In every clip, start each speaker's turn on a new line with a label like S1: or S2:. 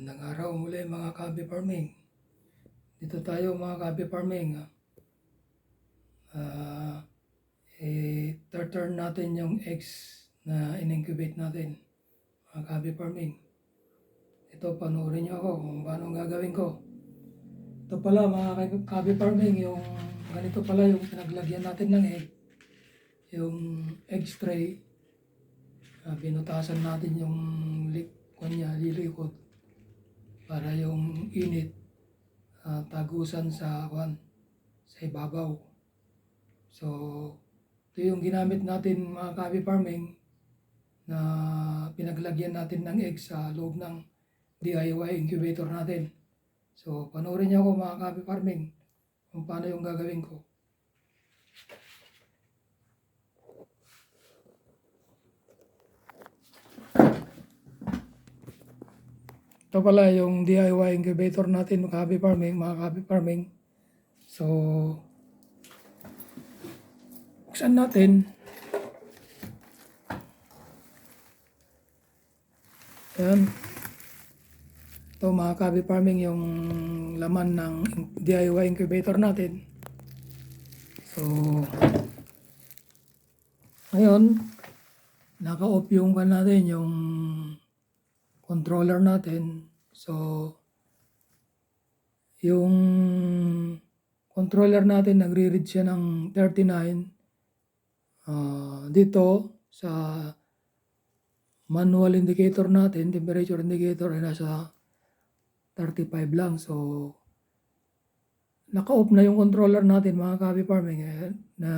S1: Magandang araw muli mga kabi farming. Dito tayo mga kabi farming. Ah, eh, turn natin yung eggs na in-incubate natin. Mga kabi farming. Ito, panoorin niyo ako kung paano gagawin ko. Ito pala mga kabi- farming, yung ganito pala yung pinaglagyan natin ng egg. Yung egg tray. Ah, binutasan natin yung lik kanya lilikot para yung init ah, tagusan sa kwan sa ibabaw. So, ito yung ginamit natin mga kabi farming na pinaglagyan natin ng egg sa loob ng DIY incubator natin. So, panoorin niyo ako mga kabi farming kung paano yung gagawin ko. Ito pala yung DIY incubator natin, mga happy farming, mga happy farming. So, buksan natin. Yan. Ito mga happy farming yung laman ng DIY incubator natin. So, ngayon, naka-off yung kan natin, yung controller natin. So, yung controller natin, nagre-read siya ng 39. Ah, dito, sa manual indicator natin, temperature indicator ay nasa 35 lang. So, naka-off na yung controller natin, mga copy farming, eh, na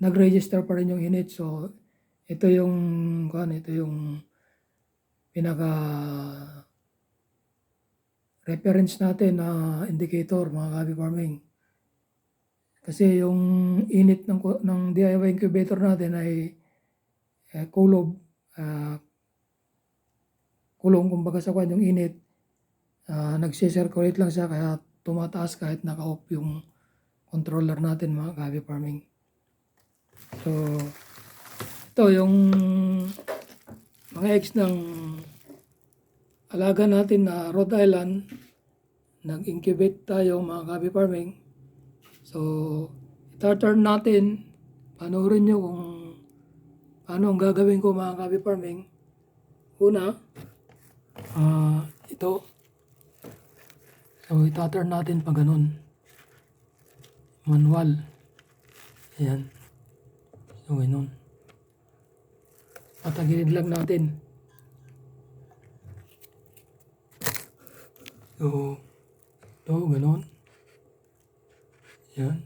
S1: nag-register pa rin yung init. So, ito yung, kan, ito yung pinaka reference natin na indicator mga kabi farming. Kasi yung init ng ng DIY incubator natin ay eh, kulob ah, kulong kumbaga sa kwan yung init uh, nagsi-circulate lang siya kaya tumataas kahit naka-off yung controller natin mga kabi farming. So ito yung mga eggs ng alaga natin na Rhode Island. Nag-incubate tayo mga kabi farming. So, ita-turn natin. Panoorin nyo kung paano ang gagawin ko mga kabi farming. Una, ah ito. So, ita-turn natin pa ganun. Manual. Ayan. So, ganun. Patagilid lang natin. So, ito, ganon. Yan.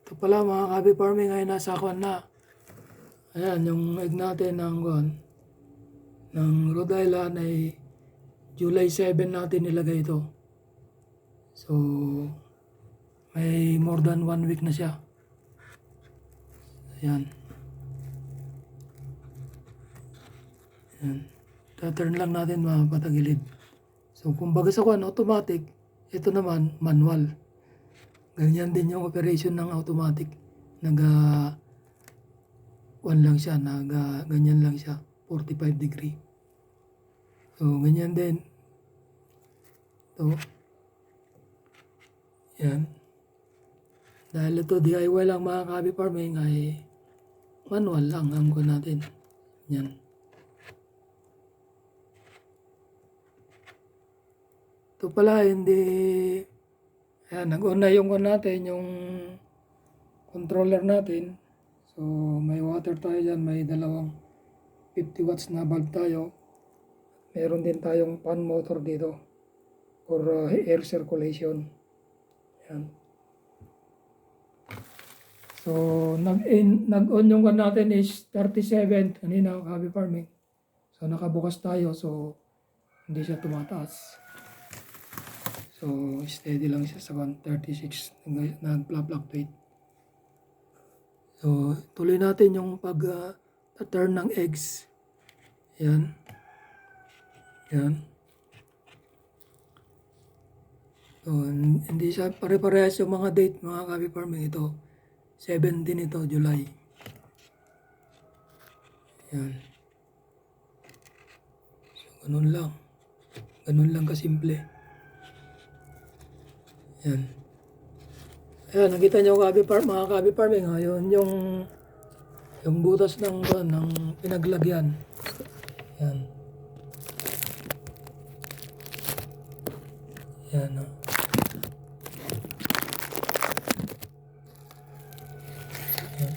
S1: Ito pala mga kabi farming ay nasa kwan na. Ayan, yung egg natin ng kwan ng Rhode Island ay July 7 natin nilagay ito. So, may more than one week na siya. Ayan. Ayan. Taturn lang natin mga patagilid. So, kung baga sa kwan, automatic, ito naman, manual. Ganyan din yung operation ng automatic. Naga, kwan lang siya, naga, ganyan lang siya, 45 degree. So, ganyan din. Ito. Yan. Dahil ito DIY lang mga kabi farming ay manual lang ang ko natin. Yan. Ito pala hindi Ayan, nag-on na yung kon natin, yung controller natin. So, may water tayo dyan, may dalawang 50 watts na bulb tayo. Meron din tayong fan motor dito for uh, air circulation. Yan. So, nag-in, nag-on yung kan natin is 37 kanina, kabi farming. So, nakabukas tayo. So, hindi siya tumataas. So, steady lang siya sa 136 nag- nag-fluctuate. So, tuloy natin yung pag uh, turn ng eggs. Yan. Yan. So, hin- hindi siya pare-parehas yung mga date mga copy farming. Ito, 17 ito, July. Yan. So, ganun lang. Ganun lang kasimple. Yan. Ayan, nakita niyo kabi farm, mga kabi farming ha, yun yung yung butas ng ng pinaglagyan. Yan. Yan ha. Yan.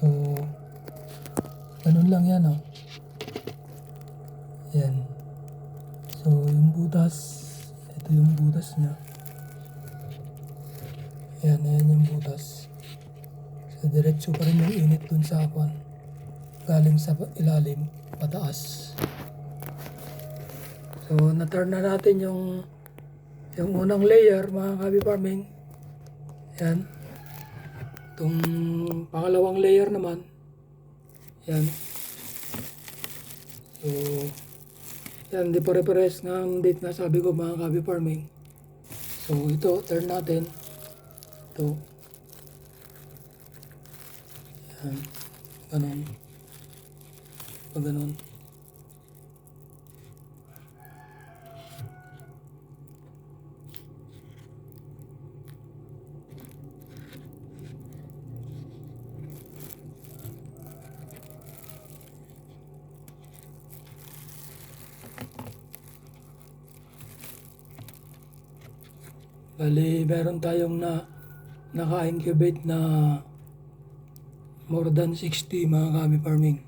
S1: So, ganun lang yan oh. Yan. So, yung butas, ito yung butas niya. Yan, ayan yung butas. So, diretso pa rin yung init dun sa kwan. Galing sa ilalim, pataas. So, na-turn na natin yung yung unang layer, mga kabi farming. Yan. Itong pangalawang layer naman. Yan. So, yan, di pare-pares ang date na sabi ko mga kabi farming. So, ito, turn natin. Ito. Yan. Ganon. Pag ganon. Bali, meron tayong na naka-incubate na more than 60 mga kabi farming.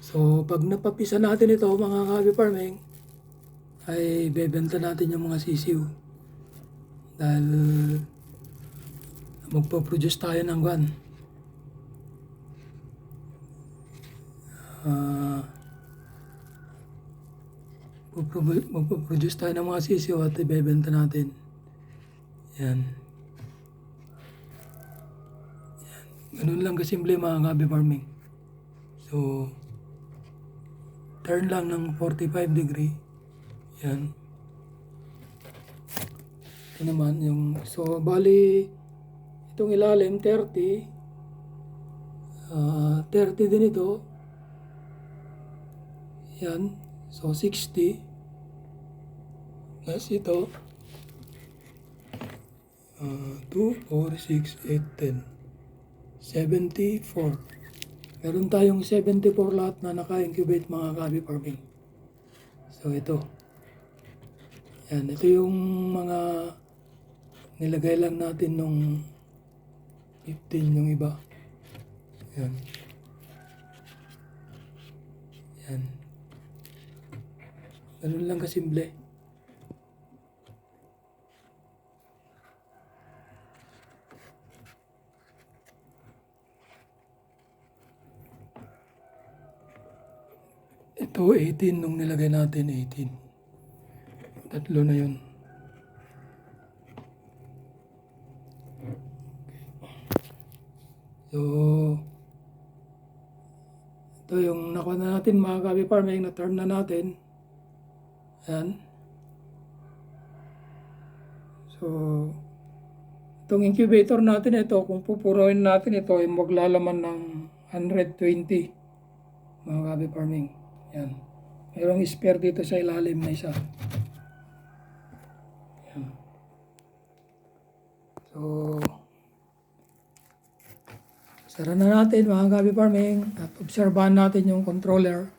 S1: So, pag napapisa natin ito mga kabi farming, ay bebenta natin yung mga sisiw. Dahil magpo-produce tayo ng gan. Ah, magpo-produce tayo ng mga sisiw at ibebenta natin. Yan. Yan. Ganun lang kasimple mga gabi farming. So, turn lang ng 45 degree. Yan. Ito naman yung, so bali, itong ilalim 30. ah 30 din ito. Yan. So, 60. Plus ito. Uh, 2, 4, 6, 8, 10. 74. Meron tayong 74 lahat na naka-incubate mga kabi farming. So, ito. Yan. Ito yung mga nilagay lang natin nung 15 yung iba. Yan. Yan. Ganun lang kasimple. Ito 18 nung nilagay natin 18. Tatlo na yun. So, ito yung nakuha na natin mga kabi farming na turn na natin. Yan. So, itong incubator natin ito, kung pupuruin natin ito, ay maglalaman ng 120 mga kabi farming. Yan. Mayroong spare dito sa ilalim na isa. Yan. So, sara na natin mga kabi farming at obserbahan natin yung controller.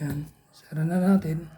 S1: Yan. Sara na natin.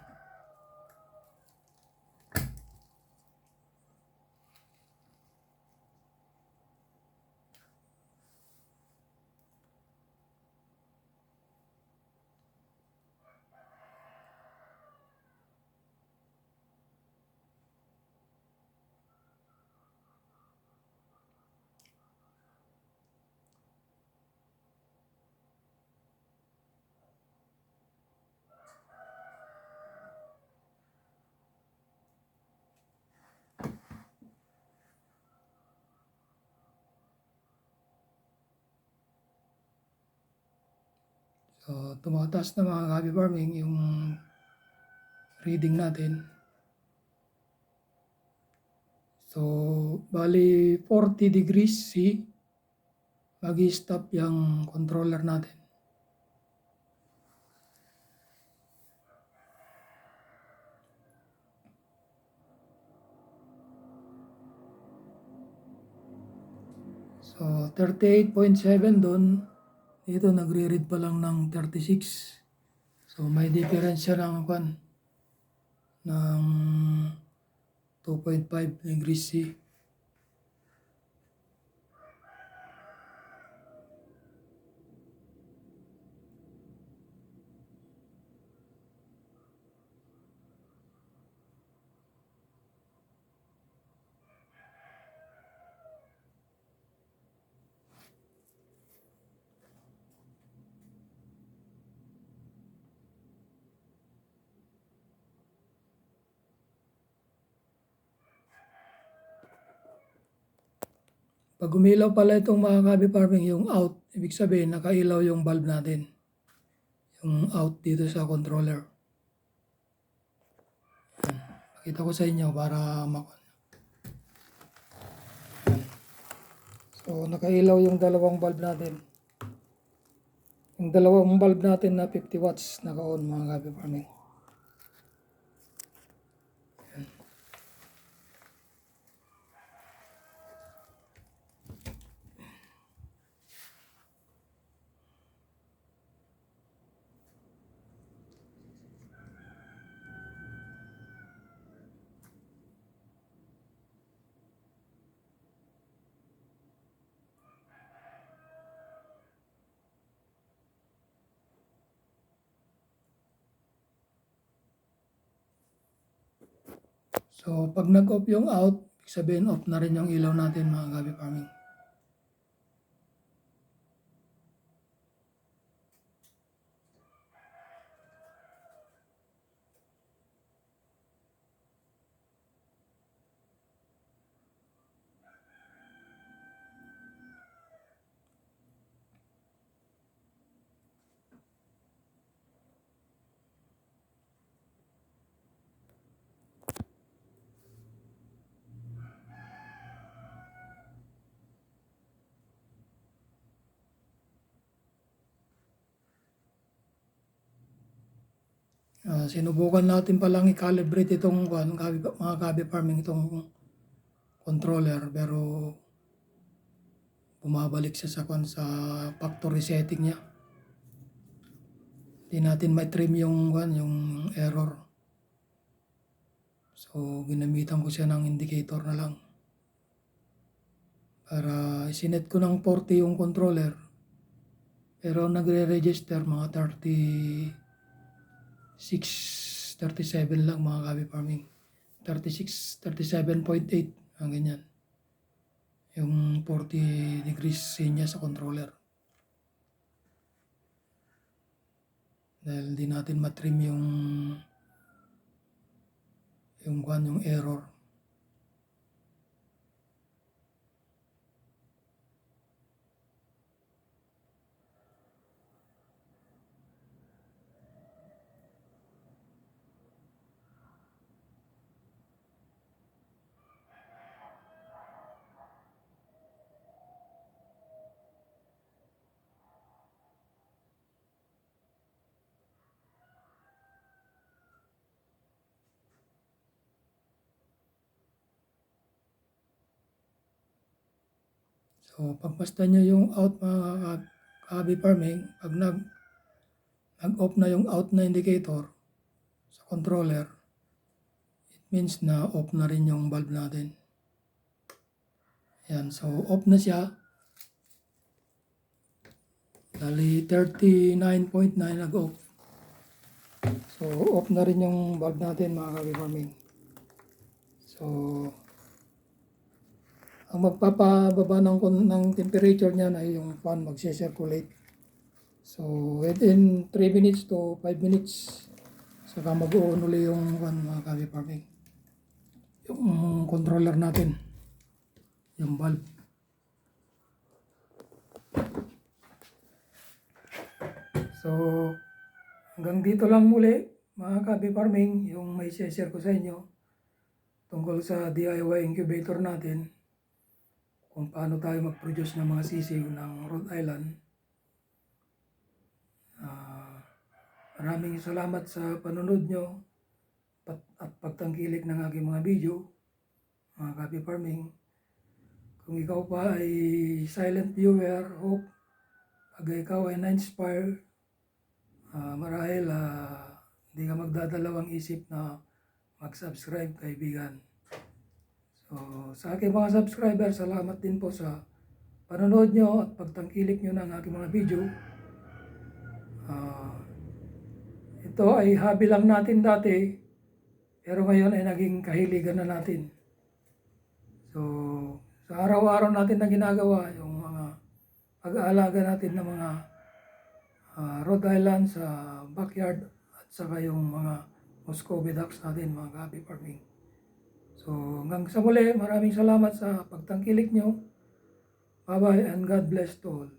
S1: So, tumataas na mga gabi farming yung reading natin. So, bali 40 degrees C, mag-stop yung controller natin. So, 38.7 doon. Dito, nagre-read pa lang ng 36. So, may difference siya ng kwan ng 2.5 degrees C. Pag umilaw pala itong mga kabi farming, yung out, ibig sabihin nakailaw yung bulb natin. Yung out dito sa controller. Yan. Pakita ko sa inyo para mak... Yan. So, nakailaw yung dalawang bulb natin. Yung dalawang bulb natin na 50 watts naka-on mga kabi farming. So, pag nag-off yung out, sabihin off na rin yung ilaw natin mga gabi farming. Ah, sinubukan natin palang i-calibrate itong gabi, mga gabi farming itong controller pero bumabalik siya sa kwan sa factory setting niya. Hindi natin ma-trim yung kwan, yung error. So ginamitan ko siya ng indicator na lang. Para isinet ko ng 40 yung controller. Pero nagre-register mga 30 637 lang mga gabi farming. 36, 37.8 ang ganyan. Yung 40 degrees C niya sa controller. Dahil di natin matrim yung yung kwan, yung error. So, pagpasta nyo yung out mga ka- kabi farming, pag nag, nag-off na yung out na indicator sa controller, it means na off na rin yung bulb natin. Yan, so off na siya. Dali 39.9 nag-off. So, off na rin yung bulb natin mga kabi farming. So, ang magpapababa ng, ng temperature niyan ay yung fan magse-circulate. So, within 3 minutes to 5 minutes, saka mag-on uli yung fan mga kabi farming. Yung controller natin. Yung valve. So, hanggang dito lang muli, mga kabi farming, yung may share ko sa inyo tungkol sa DIY incubator natin kung paano tayo mag-produce ng mga sisiw ng Rhode Island. Ah, maraming salamat sa panunod nyo at pagtangkilik ng aking mga video, mga kabi farming. Kung ikaw pa ay silent viewer, hope pag ikaw ay na-inspire, ah, marahil ah, hindi ka magdadalawang isip na mag-subscribe kaibigan. So, sa aking mga subscriber, salamat din po sa panonood nyo at pagtangkilik nyo ng aking mga video. Ah, ito ay hobby lang natin dati, pero ngayon ay naging kahiligan na natin. So, sa araw-araw natin na ginagawa, yung mga pag-aalaga natin ng mga ah, Rhode Island sa backyard at saka yung mga Muscovy ducks natin, mga gabi farming. So, hanggang sa muli, maraming salamat sa pagtangkilik nyo. Bye-bye and God bless to all.